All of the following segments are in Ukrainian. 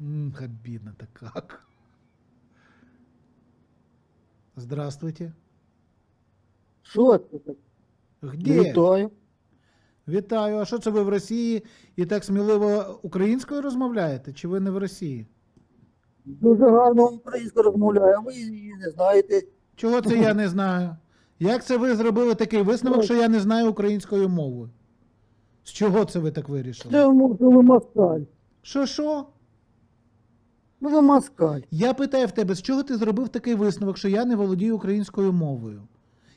М, обидно-то как. Здравствуйте. Що це таке? Где? Вітаю. Вітаю. А що це ви в Росії і так сміливо українською розмовляєте? Чи ви не в Росії? Дуже гарно українською розмовляю, а ви її не знаєте. Чого це я не знаю? Як це ви зробили такий висновок, що я не знаю української мови? З чого це ви так вирішили? Це ви москаль. Що що? Ну, ви москаль. Я питаю в тебе, з чого ти зробив такий висновок, що я не володію українською мовою?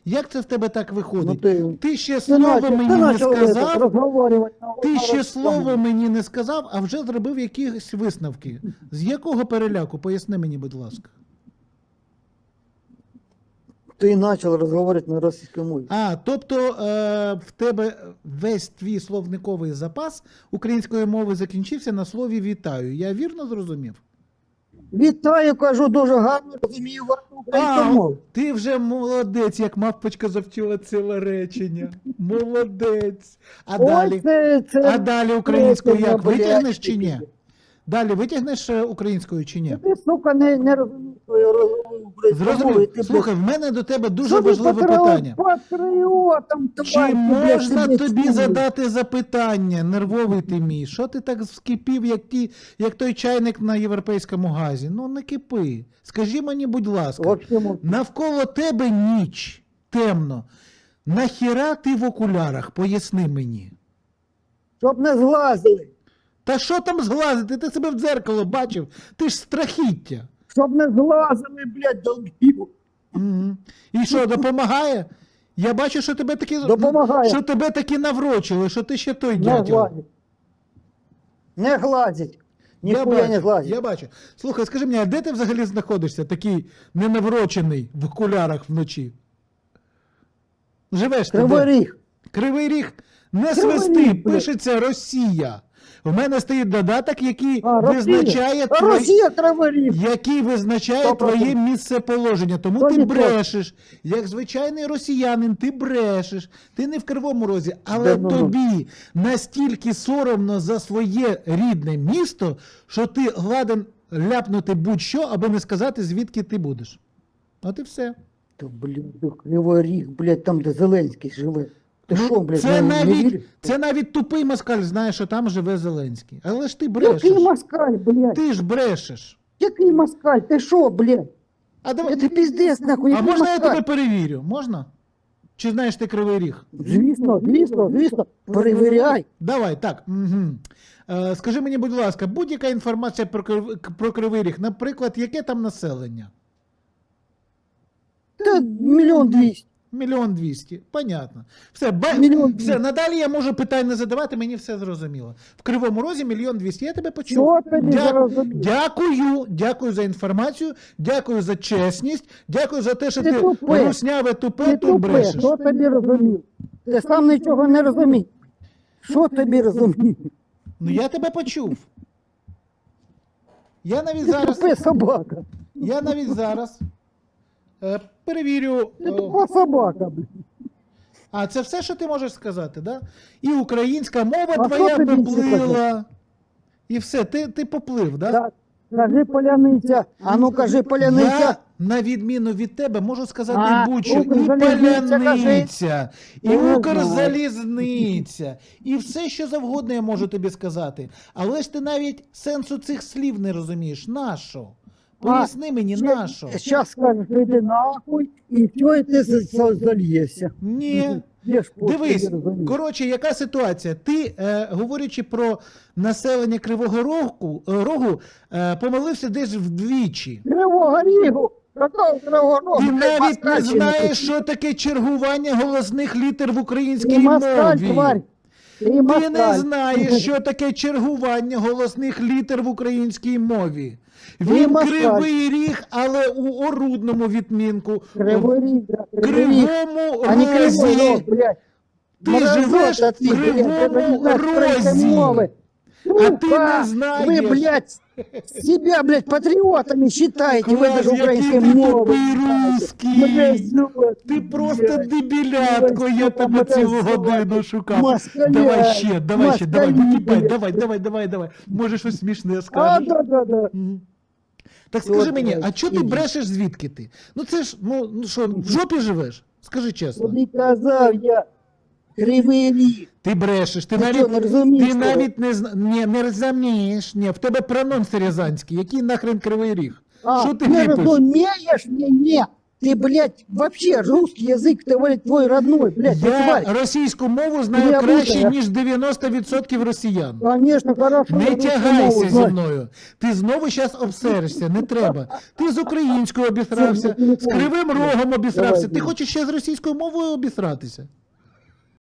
Як це в тебе так виходить? Ну, ти- ти ще слово мені не сказав, на- ти ще слово мені не сказав, а вже зробив якісь висновки. З якого переляку? Поясни мені, будь ласка. Ти почав розговорювати на російській мові. А, тобто е, в тебе весь твій словниковий запас української мови закінчився на слові вітаю. Я вірно зрозумів? Вітаю, кажу, дуже гарно розумію вашу українську мову. ти вже молодець, як мавпочка завчила ціле речення. Молодець. А Ой, далі, це, це, а далі українською це, як? Витягнеш чи ні? Далі витягнеш е, українською чи ні? Ти, сука, не, не розумієш свою Зрозумів. ти, Слухай, в мене до тебе дуже Що ти важливе патриот- питання. Патріотом, Чи можна тобі задати запитання, нервовий ти мій? Що ти так вскипів, як ті, як той чайник на європейському газі? Ну не кипи. Скажи мені, будь ласка, навколо тебе ніч, темно. Нахіра ти в окулярах? Поясни мені. Щоб не зглазили. Та що там зглазити? Ти себе в дзеркало бачив? Ти ж страхіття. Щоб не зглазили, блядь, долбів. Мгм. І що, допомагає? Я бачу, що тебе таки Допомагає. що тебе таки наврочили, що ти ще той Не гладять. Не гладять. Я Ніхуя не бачу, гладять. я бачу. Слухай, скажи мені, а де ти взагалі знаходишся, такий ненаврочений в окулярах вночі? Живеш ти Кривий ріг. Кривий ріг. Не Кривий свисти, Ріг, блядь. пишеться Росія. У мене стоїть додаток, який А, визначає твоє- Росія який визначає твоє процентів. місцеположення. Тому Сто ти брешеш. Як звичайний росіянин, ти брешеш. Ти не в кривому розі, але ну ну. тобі настільки соромно за своє рідне місто, що ти гладен ляпнути будь-що, аби не сказати, звідки ти будеш. От і все. Та, блядь, Кривий ріг, блядь, там, де Зеленський живе. Ти Ну, що, блядь, це, не, не навіть, віриш? це навіть тупий москаль знає, що там живе Зеленський. Але ж ти брешеш. Який москаль, блядь? Ти ж брешеш. Який москаль? Ти що, блядь? А, давай... Це піздець, нахуй, а який можна я москаль? тебе перевірю? Можна? Чи знаєш ти кривий ріг? Звісно, звісно, звісно, перевіряй. Давай, так. Угу. Е, скажи мені, будь ласка, будь-яка інформація про, Крив- про Кривий Ріг, наприклад, яке там населення? Та мільйон двісті. Мільйон двісті. Понятно. Все, ба... Все, надалі я можу питань не задавати, мені все зрозуміло. В Кривому Розі мільйон двісті. Я тебе почув. Дя- Дякую, дякую за інформацію, дякую за чесність, дякую за те, що Ти ти, русняве тупе тут брешеш. що тобі розумів? Ти сам нічого не розумів. Що тобі розумів? Ну я тебе почув. Я навіть Ти зараз. тупе собака. Я навіть зараз е, перевірю. Ти е, тупа собака, а це все, що ти можеш сказати, да? І українська мова А твоя поплила. І все, ти, ти поплив, да? Так, Кажи поляниця. А ну кажи Я, на відміну від тебе, можу сказати А, будь-що. І паляниця, і Не. Укрзалізниця, і все, що завгодно я можу тобі сказати. Але ж ти навіть сенсу цих слів не розумієш. Нащо? Поясни мені, нащо? Зараз скажеш, іди нахуй, і все, і ти за- за- зальєшся. Ні. Пост, Дивись, коротше, яка ситуація? Ти, е, говорячи про населення Кривого Рогу, е, Рогу е, помилився десь вдвічі. Кривого рігу. Ти навіть не знаєш, що таке чергування голосних літер в українській мові. Ти не знаєш, що таке чергування голосних літер в українській мові. Він кривий ріг, але у орудному відмінку. Кривий ріг, да, кривий. Кривому розі. блядь. Ти живеш в кривому розі. мови. А ти Сука! не знаєш. Вы, блядь, себя, блядь, патриотами считаете, вы Клас, даже який украинской ти мовы. тупий Блядь, русський. сука, Ти просто блядь. дебілятко, я Сука, тебе цілу блядь, годину шукав. москаля, Давай ще, давай ще, давай, москалі, википай, блядь. давай, давай, давай, давай. Може щось смішне А, скажеш. да, да, да. Мгм. Так От, скажи мені, блядь, а чого ти ідіть. брешеш звідки ти? Ну це ж, ну ну що, в жопі живеш? Скажи чесно. Тобі казав я, кривий ріг. Ти брешеш, ти Ти навіть, що, не розумієш, ти що навіть не зна... Ні, не розумієш, ні, в тебе прононс рязанський, який нахрен кривий ріг? А, Що ти не ліпиш? розумієш мене? Ты, блядь, вообще русский язык, ты, блядь, твой родной, блядь, ты Я тварь. російську мову знаю Я краще, буду, я- ніж 90% росіян. Конечно, хорошо. Не русскую тягайся мову зі знать. мною. Ти знову зараз обсеришся, не треба. Ти з українською обісрався, Це, з кривим рогом обісрався. Давай, Ти Дім. хочеш ще з російською мовою обісратися?